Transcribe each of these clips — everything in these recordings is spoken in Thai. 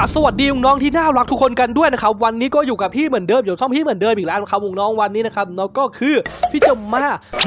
ราบสวัสดีน้องที่น่ารักทุกคนกันด้วยนะครับวันนี้ก็อยู่กับพี่เหมือนเดิมอยู่ช่องพี่เหมือนเดิมอีกแล้วนะครับน้องวันนี้นะครับน้องก็คือพี่จะมา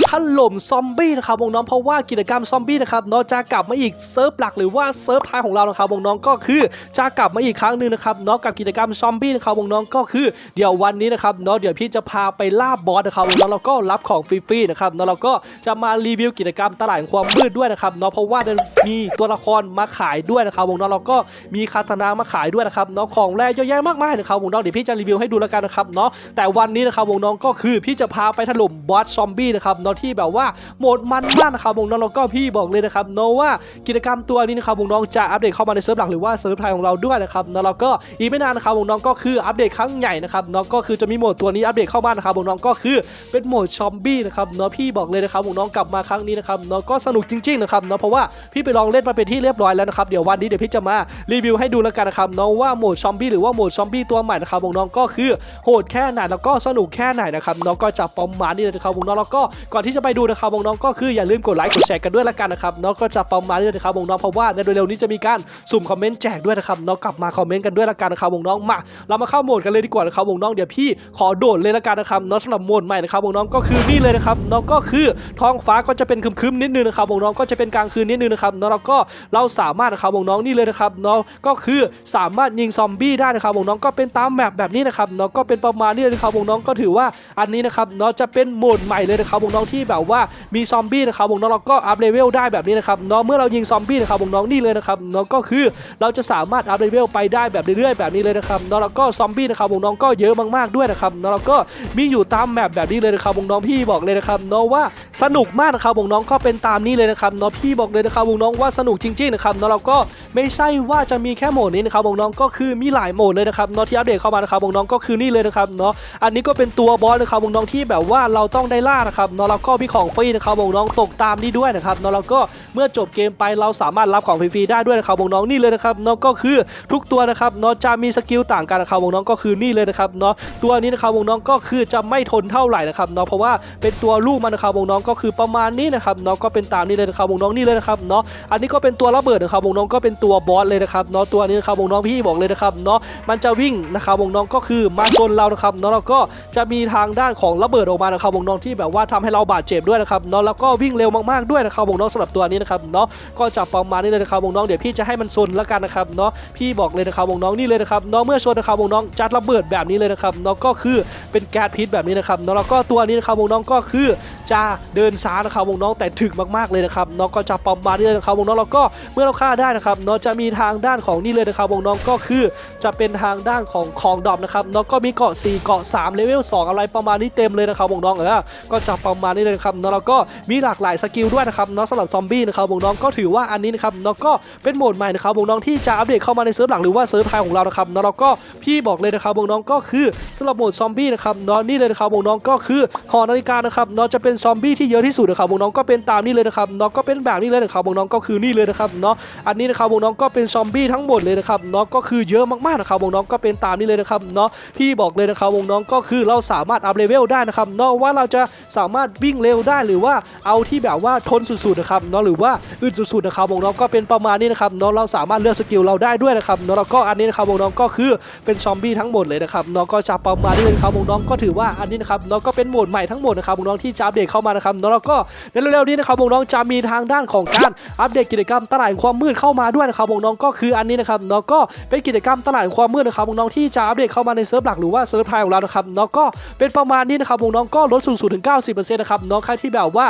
ถล่มซอมบี้นะครับน้องเพราะว่ากิจกรรมซอมบี้นะครับน้องจะกลับมาอีกเซิร์ฟหลักหรือว่าเซิร์ฟท้ายของเรานะครับน้องก็คือจะกลับมาอีกครั้งหนึ่งนะครับน้องกับกิจกรรมซอมบี้นะครับน้องก็คือเดี๋ยววันนี้นะครับน้องเดี๋ยวพี่จะพาไปล่าบอสนะครับน้องแล้วก็รับของฟรีๆนะครับน้องแล้วก็จะมารีวิวกิจกรรมตลาดแห่งความมืดด้วยนะครับน้องเพราะว่ามีตัวละครมาขายด้วยนะครับน้องแล้วก็มีคาตนามาขายด้วยนะครับเน้องของแรเยอะแยะมากมายนะครับวงน้องเดี๋ยวพี่จะรีวิวให้ดูแล้วกันนะครับเนาะแต่วันนี้นะครับวงน้องก็คือพี่จะพาไปถล่มบอสซอมบี้นะครับเนาะที่แบบว่าโหมดมันมากนะครับวงน้องแล้วก็พี่บอกเลยนะครับเนาะว่ากิจกรรมตัวนี้นะครับวงน้องจะอัปเดตเข้ามาในเซิร์ฟหลักหรือว่าเซิร์ฟไทยของเราด้วยนะครับเนาะแล้วก็อีกไม่นานนะครับวงน้องก็คืออัปเดตครั้งใหญ่นะครับเนาะก็คือจะมีโหมดตัวนี้อัปเดตเข้ามานะครับวงน้องก็คือเป็นโหมดซอมบี้นะครับเนาะพี่บอกเลยนะครับวงน้องกลับมาครั้งนี้นะครับเนาะก็สนุกจริงๆนะครับเนาะเพราะว่าพี่ไปลองเล่นมาเป็นที่เรียบร้อยแล้วนะครับเดี๋ยววันนี้เดี๋ยวพี่จะมารีวิวให้ดูแล้วกันนะครับนาะว่าโหมดซอมบี้หรือว่าโหมดซอมบี้ตัวใหม่นะครับวงน้องก็คือโหดแค่ไหนแล้วก็สนุกแค่ไหนนะครับน้องก็จะประมาณนี้เลยนะครับวงน้องแล้วก็ก่อนที่จะไปดูนะครับวงน้องก็คืออย่าลืมกดไลค์กดแชร์กันด้วยละกันนะครับน้องก็จะประมาณนี้เลยนะครับวงน้องเพราะว่าในเร็วๆนี้จะมีการสุ่มคอมเมนต์แจกด้วยนะครับน้องกลับมาคอมเมนต์กันด้วยละกันนะครับวงน้องมา เรามาเข้าโหมดกันเลยดีกว่านะครับวงน้องเดี๋ยวพี่ขอโดดเลยละกันนะครับน้องสำหรับโหมดใหม่นะครับวงน้องก็คือนี่เลยนะครับน้องก็คือท้องฟ้าก็จะเป็นคึมๆนิดนึงนะครับวงน้องก็จะเป็นกลางคืนนิดนึงนะครับน้องแล้วก็เราสามารถนะครับวงน้องนี่เลยนะครับน้องก็คือสาามารถยิงซอมบี้ได้นะครับวงน้องก็เป็นตามแบบแบบนี้นะครับน้องก็เป็นประมาณนี้เลยนะครับวงน้องก็ถือว่าอันนี้นะครับน้องจะเป็นโหมดใหม่เลยนะครับวงน้องที่แบบว่ามีซอมบี้นะครับวงน้องเราก็อัพเลเวลได้แบบนี้นะครับน้องเมื่อเรายิงซอมบี้นะครับวงน้องนี่เลยนะครับน้องก็คือเราจะสามารถอัพเลเวลไปได้แบบเรื่อยๆแบบนี้เลยนะครับน้องแล้วก็ซอมบี้นะครับวงน้องก็เยอะมากๆด้วยนะครับน้องแล้วก็มีอยู่ตามแมปแบบนี้เลยนะครับวงน้องพี่บอกเลยนะครับน้องว่าสนุกมากนะครับวงน้องก็เป็นตามนี้เลยนะครับน้องพี่บอกเลยนะครับวงน้องว่าสนุกจริงๆนะครับน้องเราก็ไม่ใช่ว่าจะมีแค่โหมดนี้นะครับวงน้องก็คือมีหลายโหมดเลยนะครับน้องที่อัปเดตเข้ามานะครับวงน้องก็คือนี่เลยนะครับเนาะอันนี้ก็เป็นตัวบอสนะครับวงน้องที่แบบว่าเราต้องได้ล่านะครับเนาะแล้วก็มีของฟรีนะครับวงน้องตกตามนี้ด้วยนะครับเนาะแล้วก็เมื่อจบเกมไปเราสามารถรับของฟรีๆได้ด้วยนะครับวงน้องนี่เลยนะครับเนาะก็คือทุกตัวนะครับเนาะจะมีสกิลต่างกันนะครับวงน้องก็คือนี่เลยนะครับเนาะตัวนี้นะครับวงน้องก็คือจะไม่ทนเท่าไหร่นะครับเนาะเพราะว่าเป็นตัวลูกมันนะครับวงน้องก็คือประมาณนี้นะครับเนาะก็เป็นตามนี้เลยนะครับวงน้องนี่เลยนะครับเนาะอันนี้ก็เป็นตัวระเบิดนะครับวงน้องก็เป็นตัวบอสเลยนะครับเนาะตัวนี้นะครับวงน้องพี่บอกเลยนะครับเนาะมันจะวิ่งนะครับวงน้องก็คือมาชนเรานะครับเนาะแล้วก็จะมีทางด้านของระเบิดออกมานะครับวงน้องที่แบบว่าทำให้เราบาดเจ็บด้วยนะครับเนาะแล้วก็วิ่งเร็วมากๆด้วยนะครับวงน้องสำหรับตัวนี้นะครับเนาะก็จะประมาณนี้เลยนะครับวงน้องเดี๋ยวพี่จะให้มันชนแล้วกันนะครับเนาะพี่บอกเลยนะครับวงน้องนี่เลยนะครับเนาะเมื่อชนนะครับวงน้องจัดระเบิดแบบนี้เลยนะครับเนาะก็คือเป็นแก๊สพิษแบบนี้นะครับเนาะแล้วก็ตัวนี้นะครับวงน้องก็คือจะเดินช้านะครับวงน้องแต่ถึกมากๆเลยนะครับน้องก็จะประมาณนี้เลยนะครับวงน้องแล้วก็เมื่อเราฆ่าได้นะครับน้องจะมีทางด้านของนี่เลยนะครับวงน้องก็คือจะเป็นทางด้านของของดอมนะครับน้องก็มีเกาะ 4 เกาะ3เลเวล2อะไรประมาณนี้เต็มเลยนะครับวงน้องเออก็จะประมาณนี้เลยนะครับน้องแล้วก็มีหลากหลายสกิลด้วยนะครับน้องสำหรับซอมบี้นะครับวงน้องก็ถือว่าอันนี้นะครับน้องก็เป็นโหมดใหม่นะครับวงน้องที่จะอัปเดตเข้ามาในเซิร์ฟหลักหรือว่าเซิร์ฟไทยของเรานะครับน้องแล้วก็พี่บอกเลยนะครับวงน้องก็คือสำหรับโหมดซอมบี้นะครับน้องนี่เลยนะครับวงน้องก็คือหอนาฬิกานะครับน้องจะเป็นซอมบี้ที่เยอะที่สุดนะครับวงน้องก็เป็นตามนี้เลยนะครับน้องก็เป็นแบบนี้เลยนะครับวงน้องก็คือนี่เลยนะครับเนาะอันนี้นะครับวงน้องก็เป็นซอมบี้ทั้งหมดเลยนะครับเนาะก็คือเยอะมากๆนะครับวงน้องก็เป็นตามนี้เลยนะครับเนาะพี่บอกเลยนะครับวงน้องก็คือเราสามารถอัพเลเวลได้นะครับเนาะว่าเราจะสามารถวิ่งเร็วได้หรือว่าเอาที่แบบว่าทนสุดๆนะครับเนาะหรือว่าอึดสุดๆนะครับวงน้องก็เป็นประมาณนี้นะครับเนาะเราสามารถเลือกสกิลเราได้ด้วยนะครับเนาะแล้วก็อันนี้นะครับวงน้องก็คือเป็นซอมบี้ทั้งหมดเลยนะครับเนาะก็จะประมาณนี้เลยครับวงน้องก็ถือว่าอันนี้นะครับเนาะก็เป็นโหมดใหม่ทั้งหมดนะครับวงน้องที่จะอัปเดตเข้ามานะครับเนาะแล้วก็ในเร็วๆนี้นะครับวงน้องจะมีทางด้านของการอัปเดตกิจกรรมตลาดแห่งความมืดเข้ามาด้วยนะครับวงน้องก็คืออันนี้นะครับเนาะก็เป็นกิจกรรมตลาดแห่งความมืดนะครับวงน้องที่จะอัปเดตเข้ามาในเซิร์ฟหลักหรือว่าเซิร์ฟไทยของเรานะครับเนาะก็เป็นประมาณนี้นะครับวงน้องก็ลดสูงสุดถึง 90%นะครับเนาะใครที่แบบว่า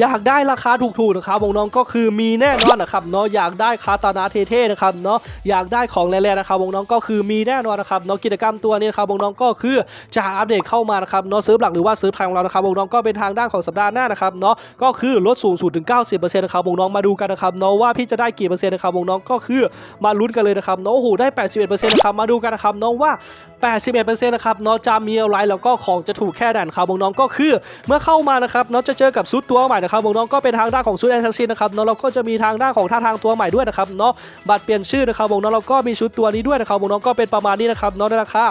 อยากได้ราคาถูกๆนะครับวงน้องก็คือมีแน่นอนนะครับเนาะอยากได้คาตานาเท่ๆนะครับเนาะอยากได้ของแรงๆนะครับวงน้องก็คือมีแน่นอนนะครับเนาะกิจกรรมตัวนี้นะครับวงน้องก็คือจะอัปเดตเข้ามานะครับเนาะซิร์ฟหลักหรือว่าซิร์ฟไทยของเรานะครับวงน้องก็เป็นทางด้านของสัปดาห์หน้านะครับเนาะก็คือลดสูงสุดถึง 90%นะครับวงน้องมาดูกันนะครับเนาะว่าพี่จะได้กี่เปอร์เซ็นต์นะครับวงน้องก็คือมาลุ้นกันเลยนะครับเนาะโอ้โหได้ 81%นะครับมาดูกันนะครับเนาะว่า 81%นะครับเนาะจะมีอะไรแล้วก็ของจะถูกแค่ไหนครับวงน้องก็คือเมื่อเข้ามานะครับเนาะจะเจอกับซุดตัวใหม่นะครับวงน้องก็เป็นทางด้านของชุดแอนซัซินนะครับเนาะเราก็จะมีทางด้านของท่าทางตัวใหม่ด้วยนะครับเนาะบัตรเปลี่ยนชื่อนะครับวงน้องเราก็มีชุดตัวนี้ด้วยนะครับวงน้องก็เป็นประมาณนี้นะครับเนาะในราคา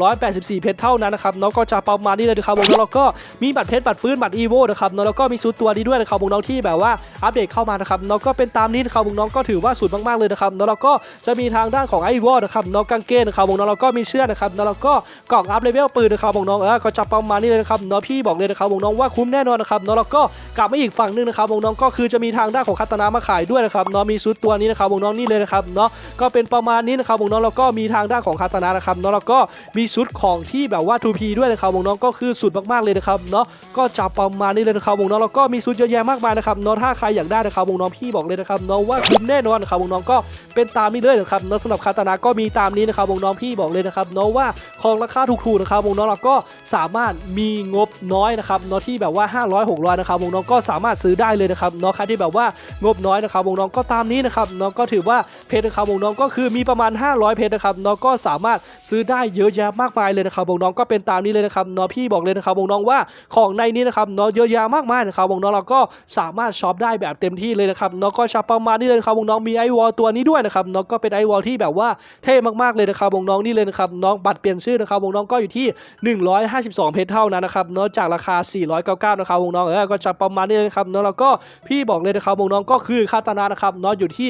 284 เพชรเท่านั้นนะครับเนาะก็จะประมาณนี้เลยนะครับวงน้องเราก็มีบัตรเพชรบัตรฟื้นบัตรอีโวนะครับเนาะแล้วก็มีชุดตัวนี้ด้วยนะครับวงน้องที่แบบว่าอัปเดตเข้ามานะครับเนาะก็เป็นตามนี้นะครับวงน้องก็ถือว่าสุดมากๆเลยนะครับเนาะแล้วก็จะมีทางด้านของไอวอนะครับเนาะกางเกงนะครับวงน้องเราก็มีเชือกนะครับเนาะแล้วก็กล่องอัพเลเวลปืนนะครับวงน้องเออก็จะประมาณนี้เลยนะครับเนาะพี่บอกเลยนะครับวงน้องว่าคุ้มแน่นอนนะครับเนาะแล้วก็กลับมาอีกฝั่งหนึงนะครับวงน้องก็คือจะมีทางด้านของคาตนามาขายด้วยนะครับเนาะมีชุดตัวนี้นะครับวงน้องนี่เลยนะครับเนาะก็เป็นประมาณนี้นะครับวงน้องแล้วก็มีทางด้านของคาตนานะครับเนาะแล้วก็มีชุดของที่แบบว่า 2P ด้วยนะครับวงน้องก็คือสุดมากๆเลยนะครับเนาะก็จะประมาณนี้เลยนะครับวงน้องแล้วก็มีชุดเยอะแยะมากมายนะครับเนาะถ้าใครอยากได้นะครับวงน้องพี่บอกเลยนะครับเนาะว่าคุ้มแน่นอนนะครับวงน้องก็เป็นตามนี้เลยนะครับเนาะสำหรับคาตนาก็มีตามนี้นะครับวงน้องพี่บอกเลยนะครับเนาะว่าของราคาถูกๆนะครับวงน้องเราก็สามารถมีงบน้อยนะครับเนาะที่แบบว่า 500 600นะครับวงน้องก็สามารถซื้อได้เลยนะครับเนาะใครที่แบบว่างบน้อยนะครับวงน้องก็ตามนี้นะครับเนาะก็ถือว่าเพชรนะครับวงน้องก็คือมีประมาณ 500 เพชรนะครับเนาะก็สามารถซื้อได้เยอะแยะมากมายเลยนะครับวงน้องก็เป็นตามนี้เลยนะครับเนาะพี่บอกเลยนะครับวงน้องว่าของในนี้นะครับเนาะเยอะแยะมากมายนะครับวงน้องเราก็สามารถช็อปได้แบบเต็มที่เลยนะครับเนาะก็ช็อปประมาณนี้เลยนะครับวงน้องมีไอวอลตัวนี้ด้วยนะครับเนาะก็เป็นไอวอลที่แบบว่าเท่มากๆเลยนะครับวงน้องนี่เลยนะครับน้องบัตรเปลี่ยนชื่อนะครับวงน้องก็อยู่ที่ 152 เพชรเท่านั้นนะครับเนาะจากราคา 499 นะครับวงน้องเออก็จะประมาณนี้นะครับเนาะแล้วก็พี่บอกเลยนะครับวงน้องก็คือคาตานานะครับเนาะอยู่ที่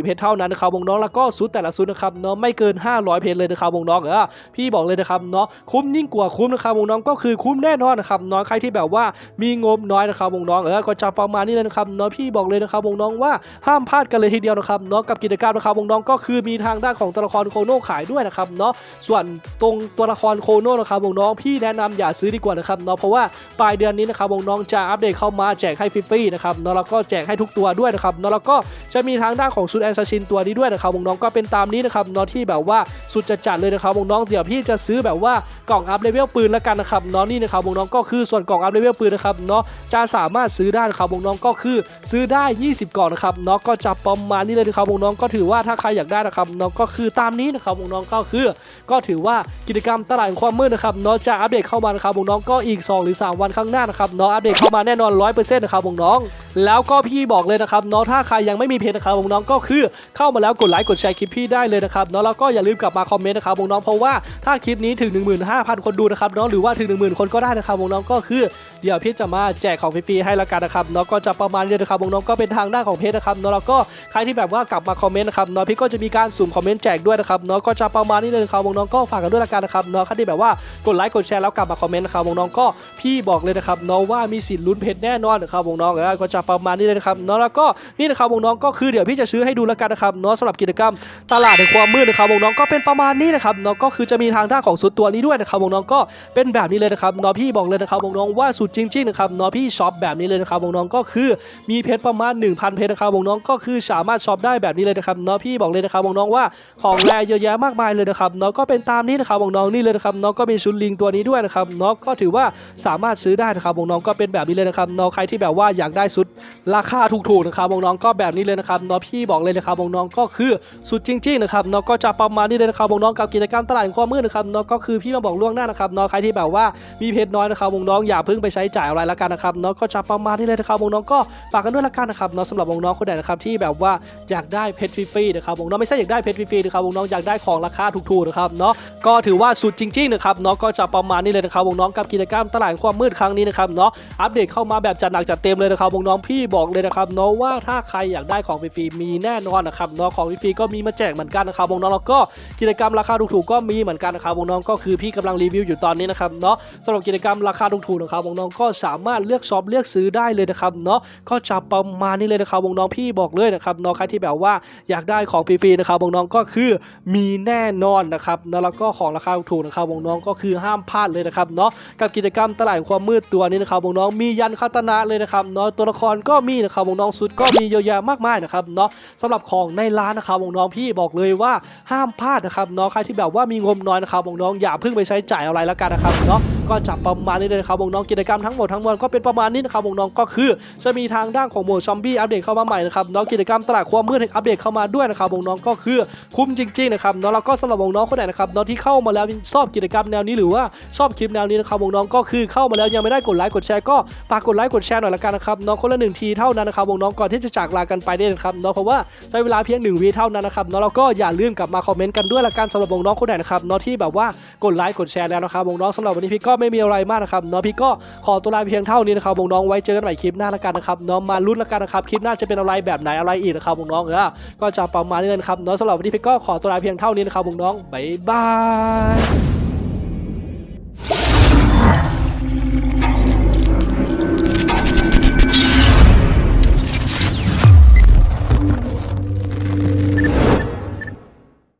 94 เพชรเท่านั้นนะครับวงน้องแล้วก็ซุดแต่ละซุดนะครับเนาะไม่เกิน 500 เพชรเลยนะครับวงน้องเออพี่บอกเลยนะครับเนาะคุ้มยิ่งกว่าคุ้มนะครับวงน้องก็คือคุ้มแน่นอนนะครับเนาะใครที่แบบว่ามีงบน้อยนะครับวงน้องเออก็จะประมาณนี้เลยนะครับเนาะพี่บอกเลยนะครับวงน้องว่าห้ามพลาดกันเลยทีเดียวนะครับเนาะกับกิจกรรมนะครับวงน้องก็คือมีทางด้านของตัวละครโคโน่ขายด้วยนะครับเนาะส่วนตรงตัวละครโคโน่นะครับวงน้องพี่แนะนำอย่าซื้อดีกว่านะครับเนาะเพราะว่าปลายเดือนนี้นะครับวงน้องจะอัปเดตเข้ามาแจกให้ฟรีๆนะครับเนาะแล้วก็แจกให้ทุกตัวด้วยนะครับเนาะแล้วก็จะมีทางด้านของชุดแอนซาชินตัวนี้ด้วยนะครับวงน้องก็เป็นตามนี้นะครับเนาะที่แบบว่าสุดจะจัดเลยนะครับวงน้องเดี๋ยวพี่จะซื้อแบบว่ากล่องอัพเลเวลปืนแล้วกันนะครับเนาะนี่นะครับวงน้องก็คือส่วนกล่องอัพเลเวลปืนนะครับเนาะจะสามารถซื้อได้นะครับวงน้องก็คือซื้อได้ 20 กล่องนะครับเนาะก็จะประมาณนี้เลยนะครับวงน้องก็ถือว่าถ้าใครอยากได้นะครับเนาะก็คือตามนี้นะครับวงน้องก็คือ ก็ถือว่ากิจกรรมตลาดความมืดนะครับนาะจะอัปเดตเข้ามานะครับวงน้องก็อีก 2 หรือ 3 วันข้างหน้านะครับนาะอัปเดตเข้ามาแน่นอน100%นะครับวงน้อง แล้วก็พี่บอกเลยนะครับเนาะถ้าใครยังไม่มีเพจนะครับวงน้องก็คือเข้ามาแล้วกดไลค์กดแชร์คลิปพี่ได้เลยนะครับเนาะแล้วก็อย่าลืมกลับมาคอมเมนต์นะครับวงน้องเพราะว่าถ้าคลิปนี้ถึง 15,000 คนดูนะครับเนาะหรือว่าถึง 10,000 คนก็ได้นะครับวงน้องก็คือเดี๋ยวพี่จะมาแจกของฟรีๆให้ละกันนะครับเนาะก็จะประมาณนี้นะครับวงน้องก็เป็นทางด้านของเพจนะครับเนาะแล้วก็ใครที่แบบว่ากลับมาคอมเมนต์นะครับเนาะพี่ก็จะมีการสุ่มคอมเมนต์แจกด้วยนะครับเนาะก็จะประมาณนี้เลยนะครับวงน้องก็ฝากกันด้วยละกันนะครับเนาะใครที่แบบว่ากดไลค์กดแชร์แล้วกลับมาคอมเมนต์นะครับวงน้องก็พี่บอกเลยนะครับเนาะว่ามีสิทธิ์ลุ้นเพชรแน่นอนนะครับวงน้องก็จะประมาณนี้เลยนะครับเนาะแล้วก็นี่นะครับวงน้องก็คือเดี๋ยวพี่จะซื้อให้ดูแล้วกันนะครับเนาะสำหรับกิจกรรมตลาดแห่งความมืดนะครับวงน้องก็เป็นประมาณนี้นะครับเนาะก็คือจะมีทางด้านของสุดตัวนี้ด้วยนะครับวงน้องก็เป็นแบบนี้เลยนะครับเนาะพี่บอกเลยนะครับวงน้องว่าสุดจริงๆนะครับเนาะพี่ช็อปแบบนี้เลยนะครับวงน้องก็คือมีเพชรประมาณ 1,000 เพชรนะครับวงน้องก็คือสามารถช็อปได้แบบนี้เลยนะครับเนาะพี่บอกเลยนะครับวงน้องว่าของแรเยอะแยะมากมายเลยนะครับเนาะก็เป็นตามนี้นะครับวงน้องนี่เลยนะครับเนาะก็มีชุดลิงตัวนี้ด้วยนะครับเนาะก็ถือว่าสามารถซื้อได้นะครับวงน้องก็เป็นแบบนี้เลยนะครับเนาะใครที่แบบว่าอยากได้ชุดราคาถูกๆนะครับวงน้องก็แบบนี้เลยนะครับเนาะพี่บอกเลยนะครับวงน้องก็คือสุดจริงๆนะครับเนาะก็จะประมาณนี้เลยนะครับวงน้องกับกิจกรรมตลาดความมืดนะครับเนาะก็คือพี่มาบอกล่วงหน้านะครับเนาะใครที่แบบว่ามีเพชรน้อยนะครับวงน้องอย่าเพิ่งไปใช้จ่ายอะไรละกันนะครับเนาะก็จะประมาณนี้เลยนะครับวงน้องก็ฝากกันด้วยละกันนะครับเนาะสำหรับวงน้องคนไหนนะครับที่แบบว่าอยากได้เพชรฟรีๆนะครับวงน้องไม่ใช่อยากได้เพชรฟรีๆนะครับวงน้องอยากได้ของราคาถูกๆนะครับเนาะก็ถือว่าสุดจริงๆนะครับเนาะก็จะประมาณนี้เลยนะครับวงน้องกับกิจกรรมตลาดความมืดครั้งนี้นะครับเนาะอัปเดตเข้ามาแบบจัดหนักจัดเต็มเลยนะครับวงน้องพี่บอกเลยนะครับเนาะว่าถ้าใครอยากได้ของฟรีๆมีแน่นอนนะครับเนาะของฟรีๆก็มีมาแจกเหมือนกันนะครับวงน้องแล้วก็กิจกรรมราคาถูกๆก็มีเหมือนกันนะครับวงน้องก็คือพี่กำลังรีวิวอยู่ตอนนี้นะครับเนาะสำหรับกิจกรรมราคาถูกๆนะครับวงน้องก็สามารถเลือกช็อปเลือกซื้อได้เลยนะครับเนาะก็จะประมาณนี้เลยนะครับวงน้องพี่บอกเลยนะครับเนาะใครที่แบบว่าอยากได้ของฟรีๆนะครับวงน้องก็คือมีแน่นอนนะครับเนาะแล้วก็ของราคาถูกนะครับวงน้องก็คือห้ามพลาดเลยนะครับเนาะกับกิจกรรมตลาดความมืดตัวนี้นะครับวงน้องมียันคาตนาเลยนะครับเนาะตัวละครก็มีนะครับวงน้องสุดก็มีเยอะแยะมากมายนะครับเนาะสำหรับของในร้านนะครับวงน้องพี่บอกเลยว่าห้ามพลาดนะครับเนาะใครที่แบบว่ามีงบน้อยนะครับวงน้องอย่าเพิ่งไปใช้จ่ายอะไรแล้วกันนะครับเนาะ ก็จะประมาณนี้เลยครับวงน้องกิจกรรมทั้งหมดทั้งมวลก็เป็นประมาณนี้นะครับวงน้องก็คือจะมีทางด้านของโหมดซอมบี้อัปเดตเข้ามาใหม่นะครับน้องกิจกรรมตลาดความมืดอัปเดตเข้ามาด้วยนะครับวงน้องก็คือคุ้มจริงๆนะครับน้องแล้วก็สำหรับวงน้องคนไหนนะครับน้องที่เข้ามาแล้วชอบกิจกรรมแนวนี้หรือว่าชอบคลิปแนวนี้นะครับวงน้องก็คือเข้ามาแล้วยังไม่ได้กดไลค์กดแชร์ก็ฝากกดไลค์กดแชร์หน่อยละกันนะครับน้องคนละหนึ่งทีเท่านั้นนะครับวงน้องก่อนที่จะจากลากันไปเนี่ยนะครับน้องเพราะว่าใช้เวลาเพียงหนึ่งวีเท่านั้นนะครับน้องแล้วก็อย่าลืมกลับมาคอมเมนต์กันด้วยละกันสำหรับวงน้องคนไหนนะครับน้องที่แบบว่ากดไลค์กดแชร์แล้วนะครับวงน้องสำหรับวันนี้พี่ก็ไม่มีอะไรมากนะครับน้องพี่ก็ขอตัวลาเพียงเท่านี้นะครับน้องไว้เจอกันใหม่คลิปหน้าละกันนะครับน้องมาลุ้นละกันนะครับคลิปหน้าจะเป็นอะไรแบบไหนอะไรอีกนะครับน้องเออก็จะประมาณนี้เลยนครับน้องสำหรับวันนี้พี่ก็ขอตัวลาเพียงเท่านี้นะครับน้องบ๊ายบาย